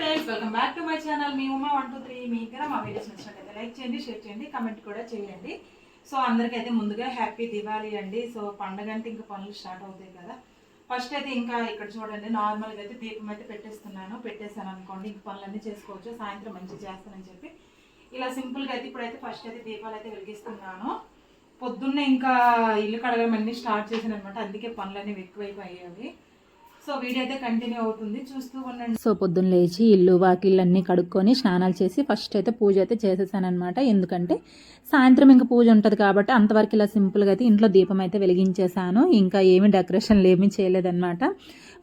Friends welcome back to my channel me Uma one two three మీకు మా videos నచ్చినట్లయితే like చేయండి షేర్ చేయండి కమెంట్ కూడా చేయండి. సో అందరికైతే ముందుగా హ్యాపీ దివాళీ అండి. సో పండగ అంటే ఇంకా పనులు స్టార్ట్ అవుతాయి కదా. ఫస్ట్ అయితే ఇంకా ఇక్కడ చూడండి నార్మల్గా అయితే దీపం అయితే పెట్టేస్తున్నాను. పెట్టేశాను అనుకోండి ఇంక పనులన్నీ చేసుకోవచ్చు. సాయంత్రం మంచిగా చేస్తానని చెప్పి. ఇలా సింపుల్గా అయితే ఇప్పుడైతే ఫస్ట్ అయితే దీపాలు అయితే వెలిగిస్తున్నాను. పొద్దున్నే ఇంకా ఇల్లు కడగడం అన్నీ స్టార్ట్ చేశాను అనమాట. అందుకే పనులన్నీ ఎక్కువైపోయాయి సో వీడియో అయితే కంటిన్యూ అవుతుంది. చూస్తూ ఉండండి. సో పొద్దున్న లేచి ఇల్లు వాకిళ్ళు అన్నీ కడుక్కొని స్నానాలు చేసి ఫస్ట్ అయితే పూజ అయితే చేసేసానమాట ఎందుకంటే సాయంత్రం ఇంకా పూజ ఉంటుంది కాబట్టి అంతవరకు ఇలా సింపుల్గా అయితే ఇంట్లో దీపం అయితే వెలిగించేసాను ఇంకా ఏమి డెకరేషన్లు ఏమీ చేయలేదన్నమాట.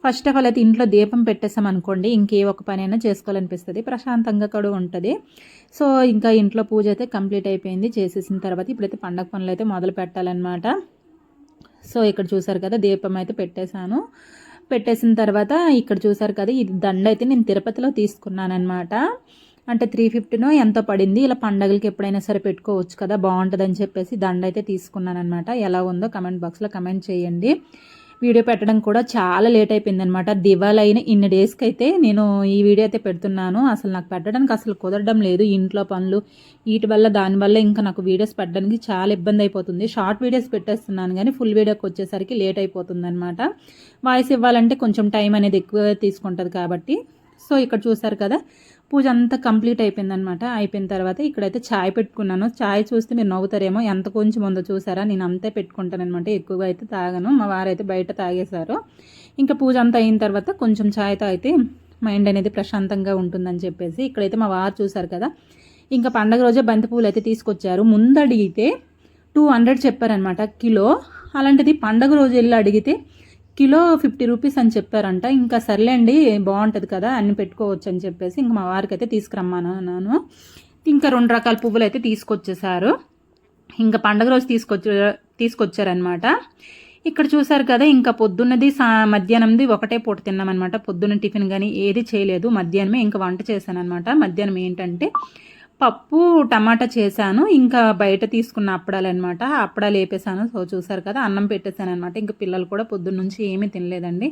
ఫస్ట్ ఆఫ్ ఆల్ అయితే ఇంట్లో దీపం పెట్టేసాం అనుకోండి ఇంకే ఒక పని అయినా చేసుకోవాలనిపిస్తుంది. ప్రశాంతంగా కూడా ఉంటుంది. సో ఇంకా ఇంట్లో పూజ అయితే కంప్లీట్ అయిపోయింది. చేసేసిన తర్వాత ఇప్పుడైతే పండగ పనులు అయితే మొదలు పెట్టాలన్నమాట. సో ఇక్కడ చూసారు కదా దీపం అయితే పెట్టేశాను. పెట్టేసిన తర్వాత ఇక్కడ చూసారు కదా ఇది దండ అయితే నేను తిరుపతిలో తీసుకున్నాను అనమాట అంటే త్రీ ఫిఫ్టీనో ఎంతో పడింది. ఇలా పండగలకి ఎప్పుడైనా సరే పెట్టుకోవచ్చు కదా బాగుంటుందని చెప్పేసి దండ అయితే తీసుకున్నాను అనమాట ఎలా ఉందో కమెంట్ బాక్స్లో కమెంట్ చేయండి. వీడియో పెట్టడం కూడా చాలా లేట్ అయిపోయింది అనమాట దివాళీ అయిన ఇన్ని డేస్కి అయితే నేను ఈ వీడియో అయితే పెడుతున్నాను. అసలు నాకు పెట్టడానికి అసలు కుదరడం లేదు. ఇంట్లో పనులు వీటి వల్ల దానివల్ల ఇంకా నాకు వీడియోస్ పెట్టడానికి చాలా ఇబ్బంది అయిపోతుంది. షార్ట్ వీడియోస్ పెట్టేస్తున్నాను కానీ ఫుల్ వీడియోకి వచ్చేసరికి లేట్ అయిపోతుంది అనమాట వాయిస్ ఇవ్వాలంటే కొంచెం టైం అనేది ఎక్కువ తీసుకుంటుంది కాబట్టి. సో ఇక్కడ చూసారు కదా పూజ అంతా కంప్లీట్ అయిపోయిందనమాట అయిపోయిన తర్వాత ఇక్కడైతే ఛాయ్ పెట్టుకున్నాను. ఛాయ్ చూస్తే మీరు నవ్వుతారేమో ఎంత కొంచెం ఉందో చూసారా? నేను అంతే పెట్టుకుంటానమాట ఎక్కువగా అయితే తాగను. మా వారైతే బయట తాగేశారు. ఇంకా పూజ అంతా అయిన తర్వాత కొంచెం ఛాయ్ తాగితే మైండ్ అనేది ప్రశాంతంగా ఉంటుందని చెప్పేసి ఇక్కడైతే మా వారు చూసారు కదా. ఇంకా పండగ రోజే బంతి పువ్వులు అయితే తీసుకొచ్చారు. ముందడిగితే టూ హండ్రెడ్ చెప్పారనమాట కిలో. అలాంటిది పండగ రోజు వెళ్ళి అడిగితే కిలో ఫిఫ్టీ రూపీస్ అని చెప్పారంట. ఇంకా సర్లేండి బాగుంటుంది కదా అన్ని పెట్టుకోవచ్చు అని చెప్పేసి ఇంకా మా వారికి అయితే తీసుకురమ్మన్నాను. ఇంకా రెండు రకాల పువ్వులు అయితే తీసుకొచ్చేసారు. ఇంకా పండగ రోజు తీసుకొచ్చి తీసుకొచ్చారనమాట ఇక్కడ చూసారు కదా ఇంకా పొద్దున్నది సా మధ్యాహ్నంది ఒకటే పూట తిన్నామన్నమాట. పొద్దున్న టిఫిన్ కానీ ఏది చేయలేదు. మధ్యాహ్నమే ఇంకా వంట చేశాను అనమాట మధ్యాహ్నం ఏంటంటే పప్పు టమాటా చేశాను. ఇంకా బయట తీసుకున్న అప్పడాలు అనమాట అప్పడాలు వేపేసాను సో చూసారు కదా అన్నం పెట్టేశాను అనమాట ఇంకా పిల్లలు కూడా పొద్దున్న నుంచి ఏమీ తినలేదండి.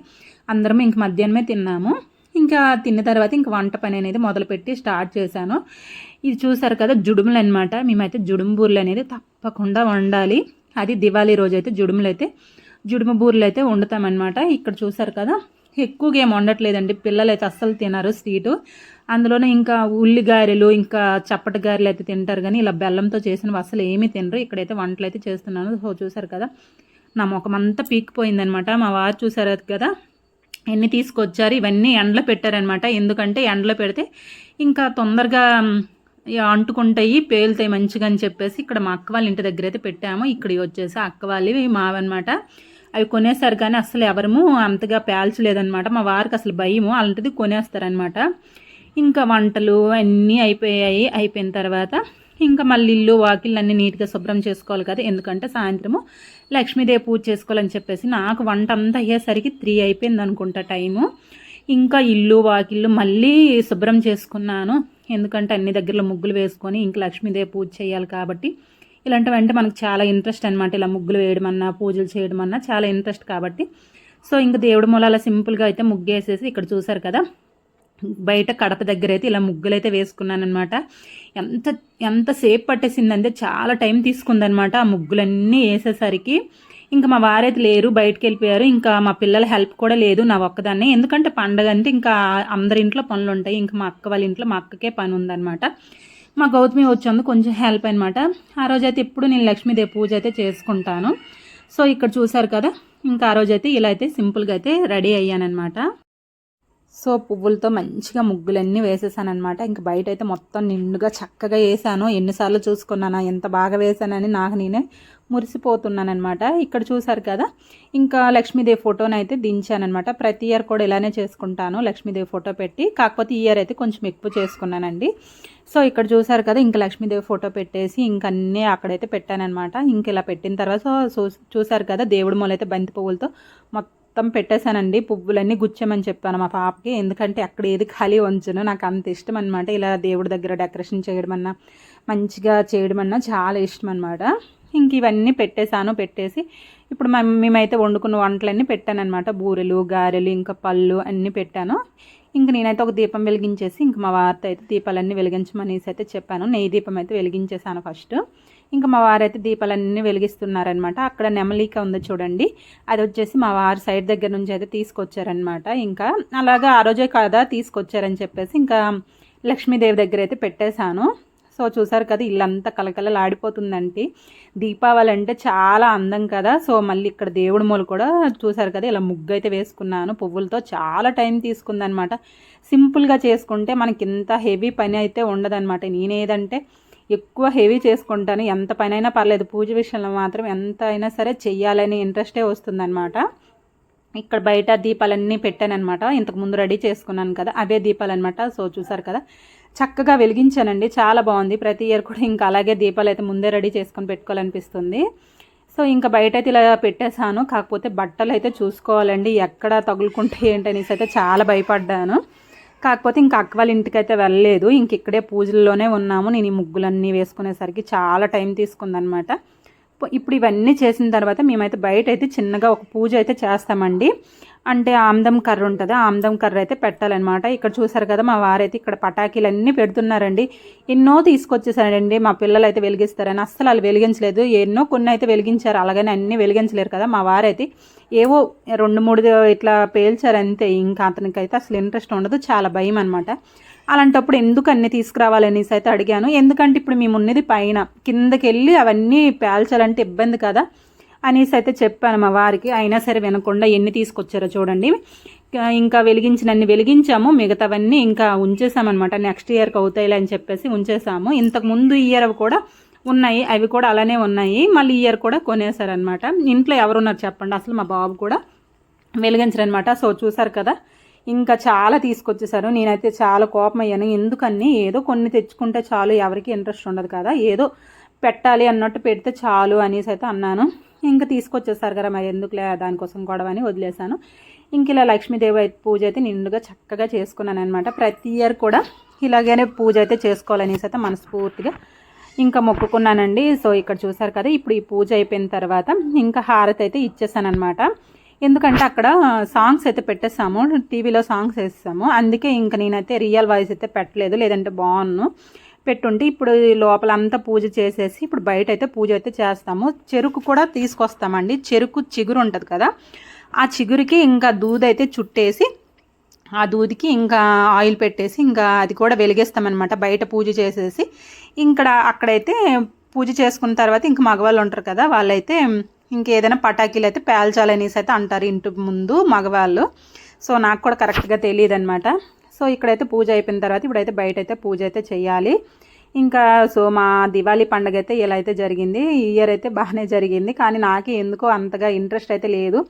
అందరం ఇంక మధ్యాహ్నమే తిన్నాము. ఇంకా తిన్న తర్వాత ఇంక వంట పని అనేది మొదలుపెట్టి స్టార్ట్ చేశాను. ఇది చూసారు కదా జుడుములు అనమాట మేమైతే జుడుము బూరెలు అనేది తప్పకుండా వండాలి. అది దివాళీ రోజు అయితే జుడుములు అయితే జుడుము బూరెలు అయితే వండుతామన్నమాట. ఇక్కడ చూసారు కదా ఎక్కువగా ఏం వండట్లేదండి. పిల్లలు అయితే అస్సలు తినరు స్వీటు. అందులోనే ఇంకా ఉల్లి గారెలు ఇంకా చప్పటి గారెలు అయితే తింటారు కానీ ఇలా బెల్లంతో చేసినవి అసలు ఏమీ తినరు. ఇక్కడైతే వంటలు అయితే చేస్తున్నాను. సో చూసారు కదా? నా ముఖం అంతా పీకిపోయిందనమాట మా వారు చూసారు కదా? ఎన్ని తీసుకొచ్చారు? ఇవన్నీ ఎండలో పెట్టారనమాట ఎందుకంటే ఎండలో పెడితే ఇంకా తొందరగా అంటుకుంటాయి పేలుతాయి మంచిగా అని చెప్పేసి ఇక్కడ మా అక్క వాళ్ళ ఇంటి దగ్గర అయితే పెట్టాము. ఇక్కడ వచ్చేసి అక్క వాళ్ళవి మావన్నమాట. అవి కొనేసారు కానీ అసలు ఎవరము అంతగా పేల్చలేదనమాట మా వారికి అసలు భయము. అలాంటిది కొనేస్తారనమాట ఇంకా వంటలు అన్నీ అయిపోయాయి. అయిపోయిన తర్వాత ఇంకా మళ్ళీ ఇల్లు వాకిళ్ళు అన్నీ నీట్గా శుభ్రం చేసుకోవాలి కదా. ఎందుకంటే సాయంత్రము లక్ష్మీదేవి పూజ చేసుకోవాలని చెప్పేసి నాకు వంట అంతా అయ్యేసరికి త్రీ అయిపోయింది అనుకుంటా టైము. ఇంకా ఇల్లు వాకిళ్ళు మళ్ళీ శుభ్రం చేసుకున్నాను. ఎందుకంటే అన్ని దగ్గరలో ముగ్గులు వేసుకొని ఇంకా లక్ష్మీదేవి పూజ చేయాలి కాబట్టి. ఇలాంటివంటే మనకు చాలా ఇంట్రెస్ట్ అనమాట ఇలా ముగ్గులు వేయడం అన్నా పూజలు చేయడం అన్నా చాలా ఇంట్రెస్ట్ కాబట్టి. సో ఇంకా దేవుడి మూలాల సింపుల్గా అయితే ముగ్గు వేసేసి ఇక్కడ చూసారు కదా. బయట కడప దగ్గర అయితే ఇలా ముగ్గులైతే వేసుకున్నానమాట ఎంత ఎంతసేపు పట్టేసిందంటే చాలా టైం తీసుకుందనమాట ఆ ముగ్గులన్నీ వేసేసరికి. ఇంకా మా వారైతే లేరు బయటకు వెళ్ళిపోయారు ఇంకా మా పిల్లల హెల్ప్ కూడా లేదు నా ఒక్కదాన్నే. ఎందుకంటే పండగ అంటే ఇంకా అందరి ఇంట్లో పనులు ఉంటాయి. ఇంకా మా అక్క వాళ్ళ ఇంట్లో మా అక్కకే పని ఉందన్నమాట. మా గౌతమి వచ్చేందు కొంచెం హెల్ప్ అనమాట ఆ రోజు అయితే ఎప్పుడు నేను లక్ష్మీదేవి పూజ అయితే చేసుకుంటాను. సో ఇక్కడ చూసారు కదా ఇంకా ఆ రోజు అయితే ఇలా అయితే సింపుల్గా అయితే రెడీ అయ్యానమాట సో పువ్వులతో మంచిగా ముగ్గులన్నీ వేసేసానమాట ఇంక బయట అయితే మొత్తం నిండుగా చక్కగా వేసాను. ఎన్నిసార్లు చూసుకున్నానా ఎంత బాగా వేసానని నాకు నేనే మురిసిపోతున్నానమాట ఇక్కడ చూసారు కదా ఇంకా లక్ష్మీదేవి ఫోటోని అయితే దించానమాట ప్రతి ఇయర్ కూడా ఇలానే చేసుకుంటాను లక్ష్మీదేవి ఫోటో పెట్టి. కాకపోతే ఈ ఇయర్ అయితే కొంచెం ఎక్కువ చేసుకున్నానండి. సో ఇక్కడ చూసారు కదా ఇంకా లక్ష్మీదేవి ఫోటో పెట్టేసి ఇంక అన్నీ అక్కడైతే పెట్టానమాట ఇంక ఇలా పెట్టిన తర్వాత సో చూసారు కదా దేవుడి మూలైతే బంతి పువ్వులతో మొత్తం మొత్తం పెట్టేశానండి. పువ్వులన్నీ గుచ్చామని చెప్పాను మా పాపకి. ఎందుకంటే అక్కడ ఏది ఖాళీ ఉంచను నాకు అంత ఇష్టం అనమాట ఇలా దేవుడి దగ్గర డెకరేషన్ చేయడం అన్నా మంచిగా చేయడం అన్నా చాలా ఇష్టం అనమాట ఇంక ఇవన్నీ పెట్టేశాను. పెట్టేసి ఇప్పుడు మేమైతే వండుకున్న వంటలన్నీ పెట్టానమాట బూరెలు గారెలు ఇంకా పళ్ళు అన్నీ పెట్టాను. ఇంక నేనైతే ఒక దీపం వెలిగించేసి ఇంక మా వార్త అయితే దీపాలన్నీ వెలిగించమనేసి అయితే చెప్పాను. నెయ్యి దీపం అయితే వెలిగించేసాను ఫస్ట్. ఇంకా మా వారైతే దీపాలన్నీ వెలిగిస్తున్నారనమాట అక్కడ నెమలిక ఉంది చూడండి. అది వచ్చేసి మా వారి సైడ్ దగ్గర నుంచి అయితే తీసుకొచ్చారనమాట ఇంకా అలాగా ఆ రోజే కదా తీసుకొచ్చారని చెప్పేసి ఇంకా లక్ష్మీదేవి దగ్గర అయితే పెట్టేశాను. సో చూసారు కదా ఇల్లంతా కలకలలాడిపోతుందంటే దీపావళి అంటే చాలా అందం కదా. సో మళ్ళీ ఇక్కడ దేవుడి మూలు కూడా చూసారు కదా ఇలా ముగ్గు అయితే వేసుకున్నాను. పువ్వులతో చాలా టైం తీసుకుందనమాట సింపుల్గా చేసుకుంటే మనకి ఇంత హెవీ పని అయితే ఉండదన్నమాట. నేనేదంటే ఎక్కువ హెవీ చేసుకుంటాను. ఎంత పనైనా పర్లేదు. పూజ విషయంలో మాత్రం ఎంత అయినా సరే చెయ్యాలని ఇంట్రెస్టే వస్తుందన్నమాట. ఇక్కడ బయట దీపాలన్నీ పెట్టానమాట ఇంతకు ముందు రెడీ చేసుకున్నాను కదా అవే దీపాలన్నమాట. సో చూసారు కదా చక్కగా వెలిగించానండి. చాలా బాగుంది. ప్రతి ఇయర్ కూడా ఇంకా అలాగే దీపాలు అయితే ముందే రెడీ చేసుకొని పెట్టుకోవాలనిపిస్తుంది. సో ఇంకా బయట అయితే ఇలా పెట్టేశాను. కాకపోతే బట్టలు అయితే చూసుకోవాలండి. ఎక్కడ తగులుకుంటే ఏంటనేసి అయితే చాలా భయపడ్డాను. కాకపోతే ఇంకా అక్క వాళ్ళ ఇంటికి అయితే వెళ్ళలేదు. ఇంక ఇక్కడే పూజల్లోనే ఉన్నాము. నేను ఈ ముగ్గులన్నీ వేసుకునేసరికి చాలా టైం తీసుకుందనమాట. ఇప్పుడు ఇవన్నీ చేసిన తర్వాత మేమైతే బయట అయితే చిన్నగా ఒక పూజ అయితే చేస్తామండి. అంటే ఆమ్దం కర్ర ఉంటుంది ఆమ్దం కర్ర అయితే పెట్టాలన్నమాట. ఇక్కడ చూసారు కదా మా వారైతే ఇక్కడ పటాకీలు అన్నీ పెడుతున్నారండి. ఎన్నో తీసుకొచ్చేసారండి. మా పిల్లలు అయితే వెలిగిస్తారని అస్సలు వాళ్ళు వెలిగించలేదు. ఎన్నో కొన్ని అయితే వెలిగించారు. అలాగని అన్నీ వెలిగించలేరు కదా. మా వారైతే ఏవో రెండు మూడు ఇట్లా పేల్చారు అంతే. ఇంకా అతనికి అయితే అసలు ఇంట్రెస్ట్ ఉండదు. చాలా భయం అనమాట అలాంటప్పుడు ఎందుకు అన్నీ తీసుకురావాలనేసి అయితే అడిగాను. ఎందుకంటే ఇప్పుడు మేము ఉన్నది పైన. కిందకి వెళ్ళి అవన్నీ పేల్చాలంటే ఇబ్బంది కదా. అనేసి అయితే చెప్పాను మా వారికి. అయినా సరే వినకుండా ఎన్ని తీసుకొచ్చారో చూడండి. ఇంకా వెలిగించినన్ని వెలిగించాము. మిగతావన్నీ ఇంకా ఉంచేసామన్నమాట. నెక్స్ట్ ఇయర్కి అవుతాయిలే అని చెప్పేసి ఉంచేసాము. ఇంతకు ముందు ఇయర్ కూడా ఉన్నాయి. అవి కూడా అలానే ఉన్నాయి. మళ్ళీ ఇయర్ కూడా కొనేసారనమాట ఇంట్లో ఎవరున్నారు చెప్పండి. అసలు మా బాబు కూడా వెలిగించరనమాట సో చూసారు కదా ఇంకా చాలా తీసుకొచ్చేసారు నేనైతే చాలా కోపం అయ్యాను ఎందుకని? ఏదో కొన్ని తెచ్చుకుంటే చాలు. ఎవరికి ఇంట్రెస్ట్ ఉండదు కదా. ఏదో పెట్టాలి అన్నట్టు పెడితే చాలు అనేసి అయితే అన్నాను. ఇంకా తీసుకొచ్చేసారు కదా మరి ఎందుకులే దానికోసం గొడవ అని వదిలేశాను. ఇంక ఇలా లక్ష్మీదేవి పూజ అయితే నిండుగా చక్కగా చేసుకున్నాను అనమాట ప్రతి ఇయర్ కూడా ఇలాగనే పూజ అయితే చేసుకోవాలనేసి అయితే మనస్ఫూర్తిగా ఇంకా మొక్కుకున్నానండి. సో ఇక్కడ చూసారు కదా ఇప్పుడు ఈ పూజ అయిపోయిన తర్వాత ఇంకా హారతి అయితే ఇచ్చేసాను అనమాట ఎందుకంటే అక్కడ సాంగ్స్ అయితే పెట్టేస్తాము టీవీలో సాంగ్స్ వేస్తాము అందుకే ఇంకా నేనైతే రియల్ వాయిస్ అయితే పెట్టలేదు లేదంటే బాగున్నాను పెట్టుంటే ఇప్పుడు లోపల అంతా పూజ చేసేసి ఇప్పుడు బయట అయితే పూజ అయితే చేస్తాము. చెరుకు కూడా తీసుకొస్తామండి. చెరుకు చిగురు ఉంటుంది కదా ఆ చిగురికి ఇంకా దూదైతే చుట్టేసి ఆ దూదికి ఇంకా ఆయిల్ పెట్టేసి ఇంకా అది కూడా వెలిగేస్తామన్నమాట. బయట పూజ చేసేసి ఇక్కడ అక్కడైతే పూజ చేసుకున్న తర్వాత ఇంక మగవాళ్ళు ఉంటారు కదా వాళ్ళైతే ఇంకేదైనా పటాకీలు అయితే పేల్చాలనేసి అయితే అంటారు ఇంటి ముందు మగవాళ్ళు. సో నాకు కూడా కరెక్ట్గా తెలియదు అనమాట సో ఇక్కడైతే పూజ అయిపోయిన తర్వాత ఇప్పుడైతే బయట అయితే పూజ అయితే చేయాలి. ఇంకా సో మా దివాళీ పండుగ అయితే ఇలా అయితే జరిగింది. ఈ ఇయర్ అయితే బాగానే జరిగింది. కానీ నాకు ఎందుకో అంతగా ఇంట్రెస్ట్ అయితే లేదు.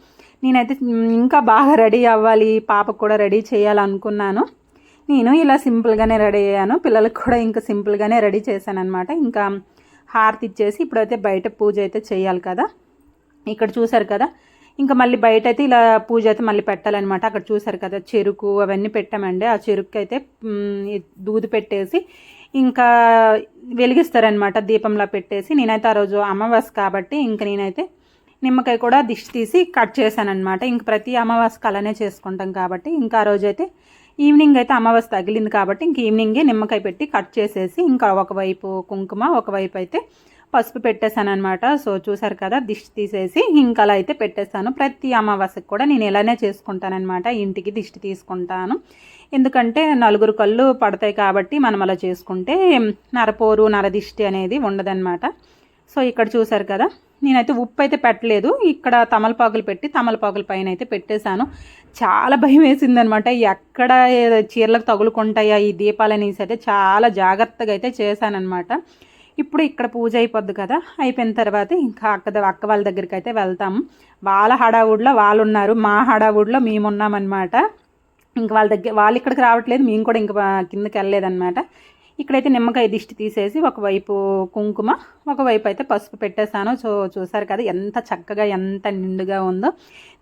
నేనైతే ఇంకా బాగా రెడీ అవ్వాలి. పాపకు కూడా రెడీ చేయాలనుకున్నాను. నేను ఇలా సింపుల్గానే రెడీ అయ్యాను. పిల్లలకు కూడా ఇంకా సింపుల్గానే రెడీ చేశాను అనమాట ఇంకా హారతి ఇచ్చేసి ఇప్పుడైతే బయట పూజ అయితే చేయాలి కదా. ఇక్కడ చూసారు కదా ఇంకా మళ్ళీ బయట అయితే ఇలా పూజ అయితే మళ్ళీ పెట్టాలన్నమాట. అక్కడ చూసారు కదా చెరుకు అవన్నీ పెట్టామండి. ఆ చెరుకు అయితే దూది పెట్టేసి ఇంకా వెలిగిస్తారనమాట దీపంలో పెట్టేసి. నేనైతే ఆ రోజు అమావాస్య కాబట్టి ఇంకా నేనైతే నిమ్మకాయ కూడా దిష్టి తీసి కట్ చేశానమాట ఇంక ప్రతి అమావాస్యకి అలానే చేసుకుంటాం కాబట్టి ఇంకా ఆ రోజు అయితే ఈవినింగ్ అయితే అమావాస్య తగిలింది కాబట్టి ఇంక ఈవినింగే నిమ్మకాయ పెట్టి కట్ చేసేసి ఇంకా ఒకవైపు కుంకుమ ఒకవైపు అయితే పసుపు పెట్టేశాను అనమాట సో చూసారు కదా దిష్టి తీసేసి ఇంకా అలా అయితే పెట్టేస్తాను. ప్రతి అమావాస్యకు కూడా నేను ఇలానే చేసుకుంటానమాట ఇంటికి దిష్టి తీసుకుంటాను. ఎందుకంటే నలుగురు కళ్ళు పడతాయి కాబట్టి మనం అలా చేసుకుంటే నరపోరు నరదిష్టి అనేది ఉండదన్నమాట. సో ఇక్కడ చూసారు కదా నేనైతే ఉప్పు అయితే పెట్టలేదు. ఇక్కడ తమలపాకులు పెట్టి తమలపాకుల పైన అయితే పెట్టేశాను. చాలా భయం వేసిందనమాట ఎక్కడ చీరలకు తగులుకుంటాయా ఈ దీపాలనేసి అయితే చాలా జాగ్రత్తగా అయితే చేశానమాట ఇప్పుడు ఇక్కడ పూజ అయిపోద్ది కదా అయిపోయిన తర్వాత ఇంకా అక్క అక్క వాళ్ళ దగ్గరికి అయితే వెళ్తాము వాళ్ళ హడావుడిలో వాళ్ళు ఉన్నారు మా హడావుడిలో మేము ఉన్నామన్నమాట ఇంక వాళ్ళ దగ్గర వాళ్ళు ఇక్కడికి రావట్లేదు మేము కూడా ఇంకా కిందకి వెళ్ళలేదన్నమాట. ఇక్కడైతే నిమ్మకాయ దిష్టి తీసేసి ఒకవైపు కుంకుమ ఒకవైపు అయితే పసుపు పెట్టేశాను. చూ చూసారు కదా ఎంత చక్కగా ఎంత నిండుగా ఉందో.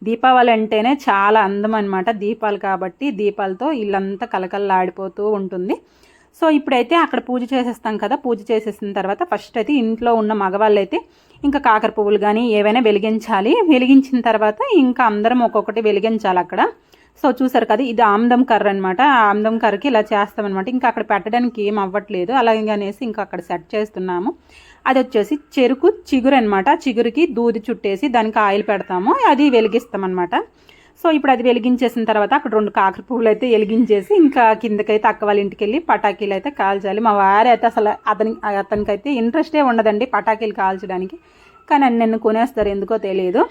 దీపావళి అంటేనే చాలా అందం అనమాట దీపాలు కాబట్టి దీపాలతో ఇల్లంతా కలకల్లాడిపోతూ ఉంటుంది. సో ఇప్పుడైతే అక్కడ పూజ చేసేస్తాం కదా పూజ చేసేసిన తర్వాత ఫస్ట్ అయితే ఇంట్లో ఉన్న మగవాళ్ళు అయితే ఇంకా కాకర పువ్వులు కానీ ఏవైనా వెలిగించాలి. వెలిగించిన తర్వాత ఇంకా అందరం ఒక్కొక్కటి వెలిగించాలి అక్కడ. సో చూసారు కదా ఇది ఆమ్దం కర్ర అనమాట ఆమ్దం కర్రకి ఇలా చేస్తామన్నమాట ఇంకా అక్కడ పెట్టడానికి ఏం అవ్వట్లేదు. అలాగే అనేసి ఇంకా అక్కడ సెట్ చేస్తున్నాము. అది వచ్చేసి చెరుకు చిగురు అనమాట చిగురుకి దూది చుట్టేసి దానికి ఆయిల్ పెడతాము. అది వెలిగిస్తాం అనమాట సో ఇప్పుడు అది వెలిగించేసిన తర్వాత అక్కడ రెండు కాకర పువ్వులు అయితే వెలిగించేసి ఇంకా కిందకైతే అక్క వాళ్ళ ఇంటికి వెళ్ళి పటాకీలు అయితే కాల్చాలి. మా వారు అయితే అసలు అతని అతనికైతే ఇంట్రెస్టే ఉండదండి పటాకీలు కాల్చడానికి. కానీ అన్ని నన్ను కొనేస్తారు ఎందుకో తెలియదు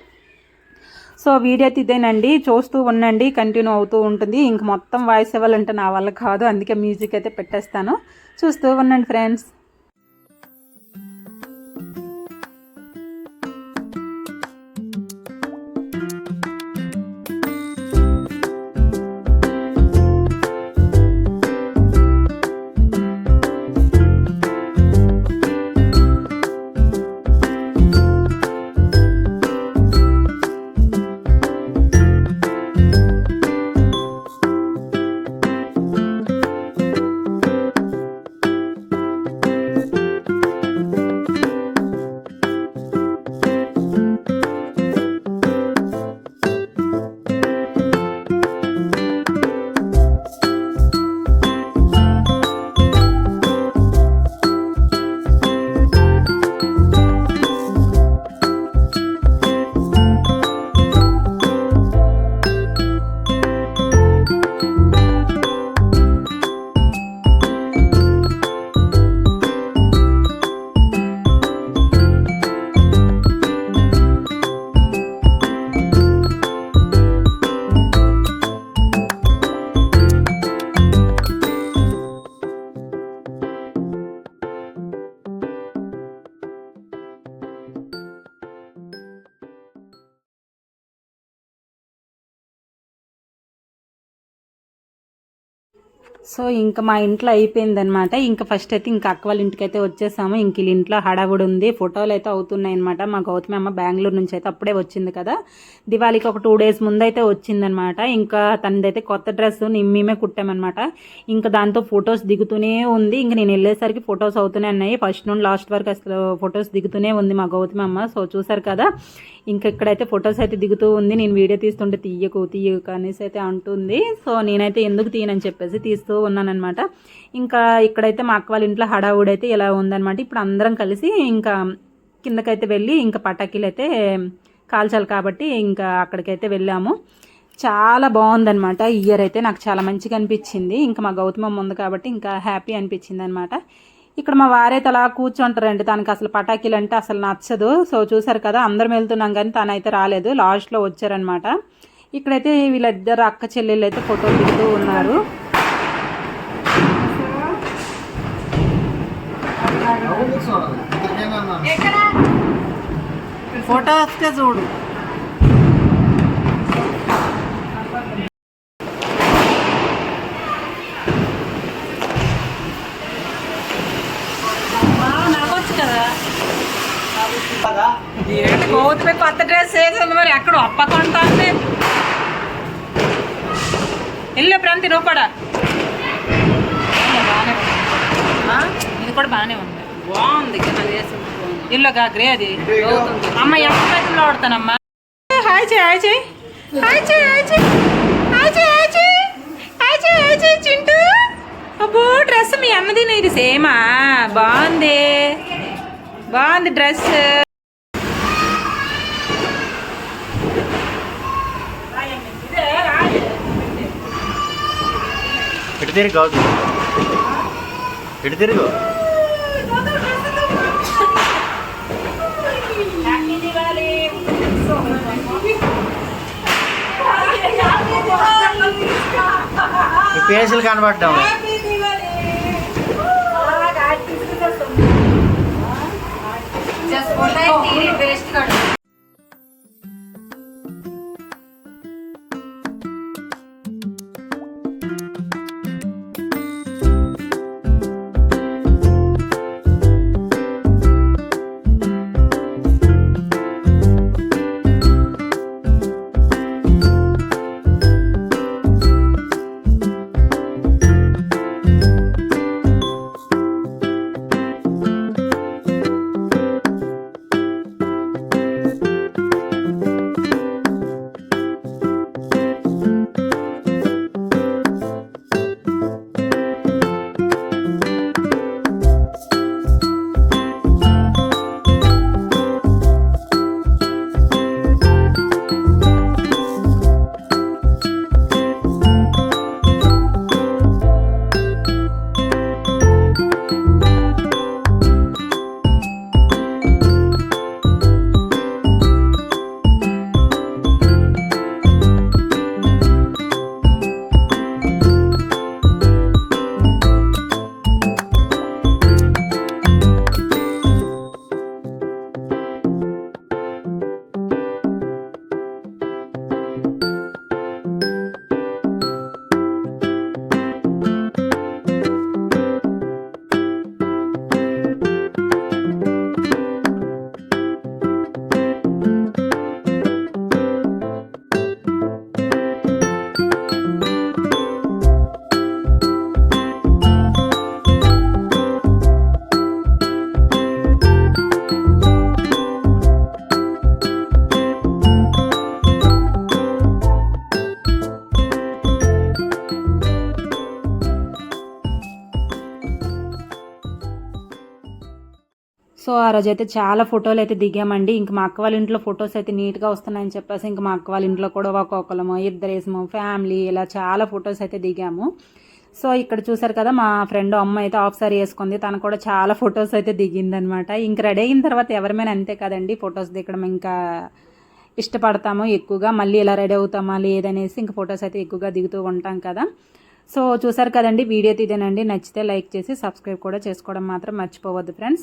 సో వీడియో అయితే ఇదేనండి. చూస్తూ ఉండండి కంటిన్యూ అవుతూ ఉంటుంది. ఇంక మొత్తం వాయిస్ ఇవ్వాలంటే నా వల్ల కాదు అందుకే మ్యూజిక్ అయితే పెట్టేస్తాను. చూస్తూ ఉండండి ఫ్రెండ్స్. సో ఇంకా మా ఇంట్లో అయిపోయిందనమాట ఇంకా ఫస్ట్ అయితే ఇంకా అక్క వాళ్ళ ఇంటికి అయితే వచ్చేసాము. ఇంక వీళ్ళ ఇంట్లో హడావుడు ఉంది. ఫోటోలు అయితే అవుతున్నాయి అనమాట మా గౌతమి అమ్మ బెంగళూరు నుంచి అయితే అప్పుడే వచ్చింది కదా. దివాళీకి ఒక టూ డేస్ ముందు అయితే వచ్చిందనమాట ఇంకా తనదైతే కొత్త డ్రెస్ మేమే కుట్టామన్నమాట. ఇంకా దాంతో ఫొటోస్ దిగుతూనే ఉంది. ఇంకా నేను వెళ్ళేసరికి ఫొటోస్ అవుతూనే ఉన్నాయి. ఫస్ట్ నుండి లాస్ట్ వరకు అసలు ఫొటోస్ దిగుతూనే ఉంది మా గౌతమి అమ్మ. సో చూసారు కదా ఇంకా ఇక్కడైతే ఫొటోస్ అయితే దిగుతూ ఉంది. నేను వీడియో తీస్తుంటే తీయకు తీయకు అనేసి అయితే అంటుంది. సో నేనైతే ఎందుకు తీయనని చెప్పేసి తీస్తూ ఉన్నానమాట ఇంకా ఇక్కడైతే మా అక్క వాళ్ళ ఇంట్లో హడావుడైతే ఇలా ఉందనమాట ఇప్పుడు అందరం కలిసి ఇంకా కిందకైతే వెళ్ళి ఇంకా పటాకీలు అయితే కాల్చాలి కాబట్టి ఇంకా అక్కడికైతే వెళ్ళాము. చాలా బాగుందనమాట ఇయర్ అయితే నాకు చాలా మంచిగా అనిపించింది. ఇంకా మా గౌతమమ్మ ఉంది కాబట్టి ఇంకా హ్యాపీ అనిపించింది అనమాట ఇక్కడ మా వారైతే అలా కూర్చుంటారండి. తనకి అసలు పటాకీలు అంటే అసలు నచ్చదు. సో చూసారు కదా అందరం వెళ్తున్నాం కానీ తనైతే రాలేదు. లాస్ట్లో వచ్చారనమాట ఇక్కడైతే వీళ్ళిద్దరు అక్క చెల్లెళ్ళు అయితే ఫోటోలు దిగుతూ ఉన్నారు. ఫోటో వస్తే చూడు కదా ఏంటి గౌతమి కొత్త డ్రెస్ వేసింది మరి ఎక్కడ ఒప్ప అంటే ఇల్లు ప్రాంతి నువ్వు కూడా. బాగానే ఉంది. ఆ? ఇది కూడా బాగానే ఉంది. బాగుంది ఇల్లుగా గ్రే అది అమ్మ ఎంత పైసలు ఆడుతానమ్మా హాయ్ చేయి హాయ్ చేయి హాయ్ చేయి హాయ్ చేయి హాయ్ చేయి హాయ్ చేయి హాయ్ చేయి హాయ్ చేయి చింటూ. అబ్బో డ్రెస్ మీ అన్నది ఇది సేమా? బాగుంది. బాగుంది డ్రెస్. ఇటు తిరిగి కాదు ఇటు తిరుగు. పేసులు కనబడ్డాము జస్ట్ వేస్ట్ సో ఆ రోజు అయితే చాలా ఫోటోలు అయితే దిగామండి. ఇంక మా అక్క వాళ్ళ ఇంట్లో ఫొటోస్ అయితే నీట్గా వస్తున్నాయని చెప్పేసి ఇంక మా అక్క వాళ్ళ ఇంట్లో కూడా ఒక్కొక్కలము ఇద్దరేసము ఫ్యామిలీ ఇలా చాలా ఫొటోస్ అయితే దిగాము. సో ఇక్కడ చూసారు కదా మా ఫ్రెండ్ అమ్మ అయితే ఆఫ్ సారీ వేసుకుంది. తను కూడా చాలా ఫొటోస్ అయితే దిగిందనమాట. ఇంక రెడీ అయిన తర్వాత ఎవరిమైనా అంతే కదండి ఫొటోస్ దిగడం ఇంకా ఇష్టపడతాము ఎక్కువగా. మళ్ళీ ఇలా రెడీ అవుతామా లేదనేసి ఇంక ఫొటోస్ అయితే ఎక్కువగా దిగుతూ ఉంటాం కదా. సో చూసారు కదండి వీడియో తీదేనండి ఇదేనండి. నచ్చితే లైక్ చేసి సబ్స్క్రైబ్ కూడా చేసుకోవడం మాత్రం మర్చిపోవద్దు ఫ్రెండ్స్.